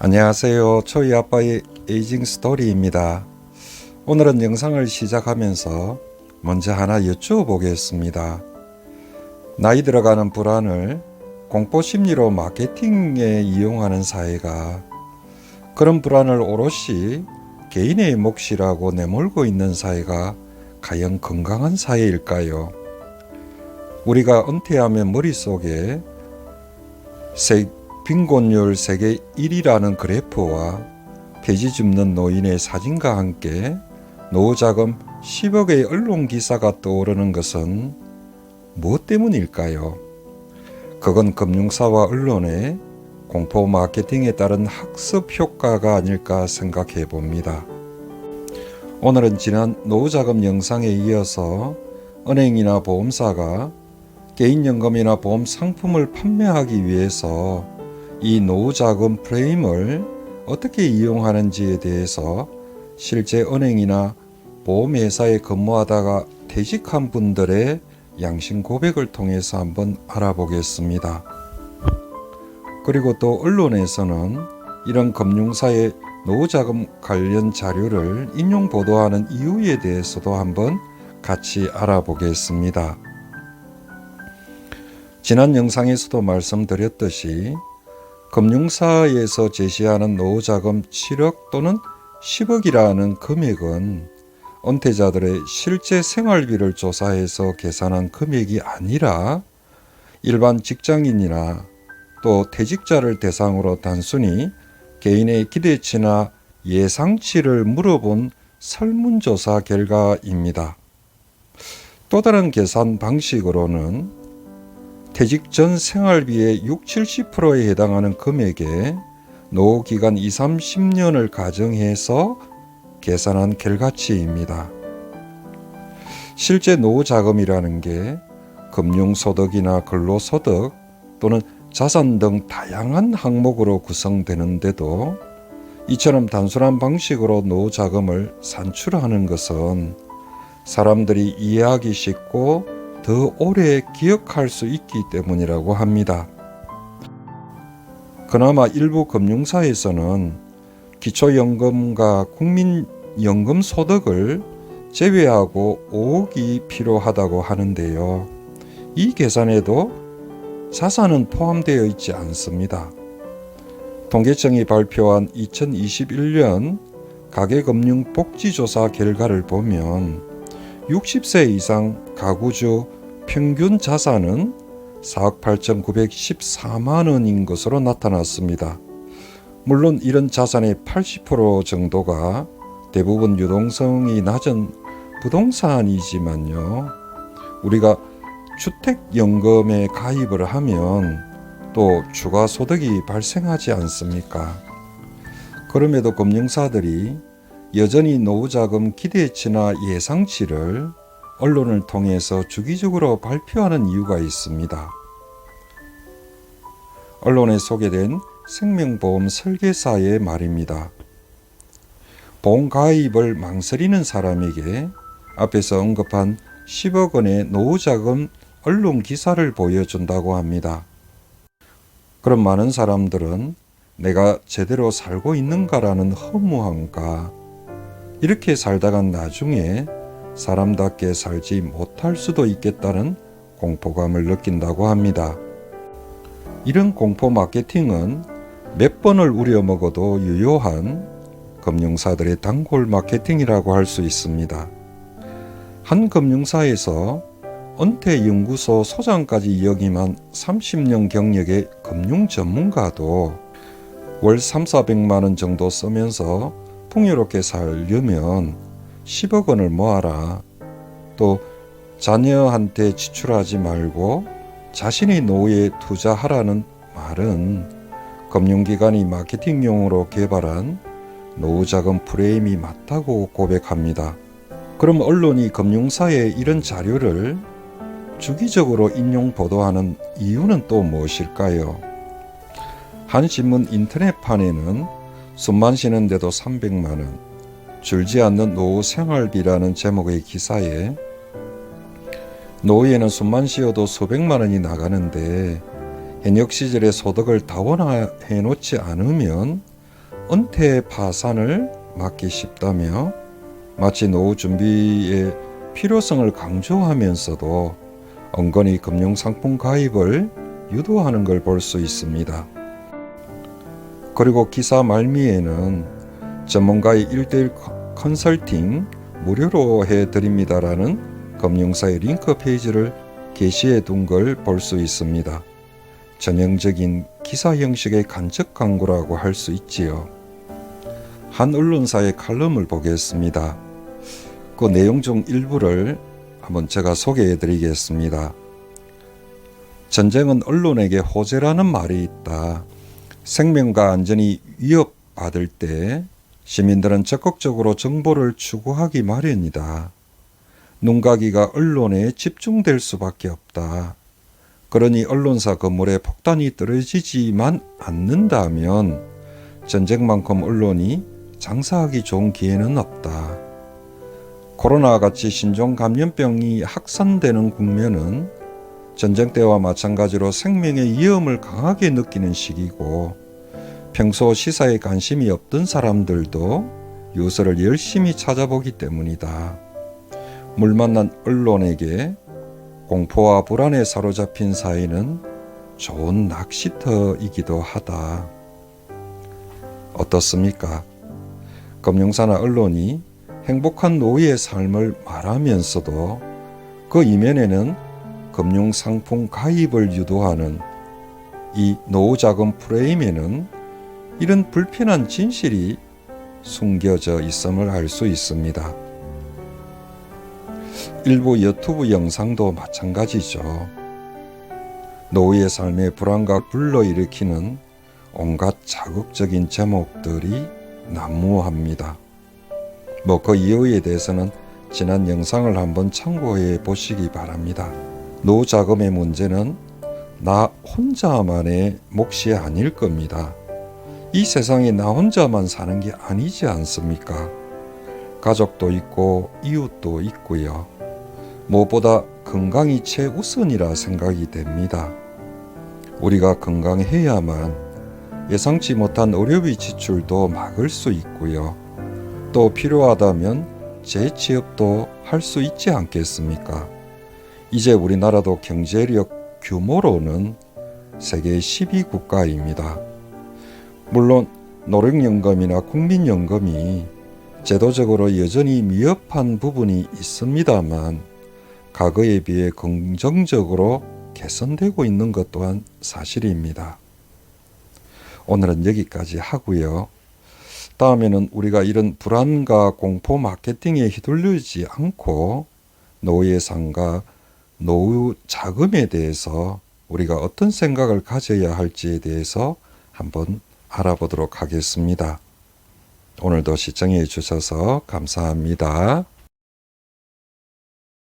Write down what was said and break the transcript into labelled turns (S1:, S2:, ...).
S1: 안녕하세요. 초이 아빠의 에이징 스토리입니다. 오늘은 영상을 시작하면서 먼저 하나 여쭈어보겠습니다. 나이 들어가는 불안을 공포 심리로 마케팅에 이용하는 사회가 그런 불안을 오롯이 개인의 몫이라고 내몰고 있는 사회가 과연 건강한 사회일까요? 우리가 은퇴하면 머릿속에 세, 빈곤율 세계 1위라는 그래프와 폐지 줍는 노인의 사진과 함께 노후 자금 10억의 언론 기사가 떠오르는 것은 무엇 때문일까요? 그건 금융사와 언론의 공포 마케팅에 따른 학습 효과가 아닐까 생각해 봅니다. 오늘은 지난 노후자금 영상에 이어서 은행이나 보험사가 개인연금이나 보험 상품을 판매하기 위해서 이 노후 자금 프레임을 어떻게 이용하는지에 대해서 실제 은행이나 보험회사에 근무하다가 퇴직한 분들의 양심 고백을 통해서 한번 알아보겠습니다. 그리고 또 언론에서는 이런 금융사의 노후자금 관련 자료를 인용 보도하는 이유에 대해서도 한번 같이 알아보겠습니다. 지난 영상에서도 말씀드렸듯이 금융사에서 제시하는 노후자금 7억 또는 10억이라는 금액은 은퇴자들의 실제 생활비를 조사해서 계산한 금액이 아니라 일반 직장인이나 또 퇴직자를 대상으로 단순히 개인의 기대치나 예상치를 물어본 설문조사 결과입니다. 또 다른 계산 방식으로는 퇴직 전 생활비의 6, 70%에 해당하는 금액에 노후 기간 2, 30년을 가정해서 계산한 결과치입니다. 실제 노후 자금이라는 게 금융 소득이나 근로 소득 또는 자산 등 다양한 항목으로 구성되는데도 이처럼 단순한 방식으로 노후 자금을 산출하는 것은 사람들이 이해하기 쉽고 더 오래 기억할 수 있기 때문이라고 합니다. 그나마 일부 금융사에서는 기초연금과 국민연금 소득을 제외하고 5억이 필요하다고 하는데요. 이 계산에도 자산은 포함되어 있지 않습니다. 통계청이 발표한 2021년 가계금융복지조사 결과를 보면 60세 이상 가구주 평균 자산은 4억 8,914만 원인 것으로 나타났습니다. 물론 이런 자산의 80% 정도가 대부분 유동성이 낮은 부동산이지만요. 우리가 주택연금에 가입을 하면 또 추가 소득이 발생하지 않습니까? 그럼에도 금융사들이 여전히 노후자금 기대치나 예상치를 언론을 통해서 주기적으로 발표하는 이유가 있습니다. 언론에 소개된 생명보험 설계사의 말입니다. 보험 가입을 망설이는 사람에게 앞에서 언급한 10억 원의 노후자금 언론 기사를 보여준다고 합니다. 그럼 많은 사람들은 내가 제대로 살고 있는가라는 허무함과 이렇게 살다간 나중에 사람답게 살지 못할 수도 있겠다는 공포감을 느낀다고 합니다. 이런 공포 마케팅은 몇 번을 우려 먹어도 유효한 금융사들의 단골 마케팅이라고 할 수 있습니다. 한 금융사에서 은퇴연구소 소장까지 역임한 30년 경력의 금융 전문가도 월 3, 400만 원 정도 쓰면서 풍요롭게 살려면 10억 원을 모아라. 또 자녀한테 지출하지 말고 자신의 노후에 투자하라는 말은 금융기관이 마케팅용으로 개발한 노후자금 프레임이 맞다고 고백합니다. 그럼 언론이 금융사에 이런 자료를 주기적으로 인용 보도하는 이유는 또 무엇일까요? 한 신문 인터넷판에는 숨만 쉬는데도 300만 원, 줄지 않는 노후 생활비라는 제목의 기사에 노후에는 숨만 쉬어도 수백만 원이 나가는데 현역 시절의 소득을 다원화해 놓지 않으면 은퇴 파산을 막기 쉽다며 마치 노후 준비의 필요성을 강조하면서도 은근히 금융상품 가입을 유도하는 걸 볼 수 있습니다. 그리고 기사 말미에는 전문가의 1대1 컨설팅 무료로 해드립니다라는 금융사의 링크 페이지를 게시해 둔 걸 볼 수 있습니다. 전형적인 기사 형식의 간접 광고라고 할 수 있지요. 한 언론사의 칼럼을 보겠습니다. 그 내용 중 일부를 한번 제가 소개해 드리겠습니다. 전쟁은 언론에게 호재라는 말이 있다. 생명과 안전이 위협받을 때 시민들은 적극적으로 정보를 추구하기 마련이다. 눈가기가 언론에 집중될 수밖에 없다. 그러니 언론사 건물에 폭탄이 떨어지지만 않는다면 전쟁만큼 언론이 장사하기 좋은 기회는 없다. 코로나 같이 신종 감염병이 확산되는 국면은 전쟁 때와 마찬가지로 생명의 위험을 강하게 느끼는 시기고 평소 시사에 관심이 없던 사람들도 유서를 열심히 찾아보기 때문이다. 물 만난 언론에게 공포와 불안에 사로잡힌 사회는 좋은 낚시터이기도 하다. 어떻습니까? 금융사나 언론이 행복한 노후의 삶을 말하면서도 그 이면에는 금융 상품 가입을 유도하는 이 노후자금 프레임에는 이런 불편한 진실이 숨겨져 있음을 알 수 있습니다. 일부 유튜브 영상도 마찬가지죠. 노후의 삶의 불안과 불러일으키는 온갖 자극적인 제목들이 난무합니다. 뭐 그 이유에 대해서는 지난 영상을 한번 참고해 보시기 바랍니다. 노후 자금의 문제는 나 혼자만의 몫이 아닐 겁니다. 이 세상에 나 혼자만 사는 게 아니지 않습니까? 가족도 있고 이웃도 있고요. 무엇보다 건강이 최우선이라 생각이 됩니다. 우리가 건강해야만 예상치 못한 의료비 지출도 막을 수 있고요. 또 필요하다면 재취업도 할 수 있지 않겠습니까? 이제 우리나라도 경제력 규모로는 세계 10위 국가입니다. 물론 노령연금이나 국민연금이 제도적으로 여전히 미흡한 부분이 있습니다만 과거에 비해 긍정적으로 개선되고 있는 것 또한 사실입니다. 오늘은 여기까지 하고요. 다음에는 우리가 이런 불안과 공포 마케팅에 휘둘리지 않고 노후 예상과 노후 자금에 대해서 우리가 어떤 생각을 가져야 할지에 대해서 한번 알아보도록 하겠습니다. 오늘도 시청해 주셔서 감사합니다.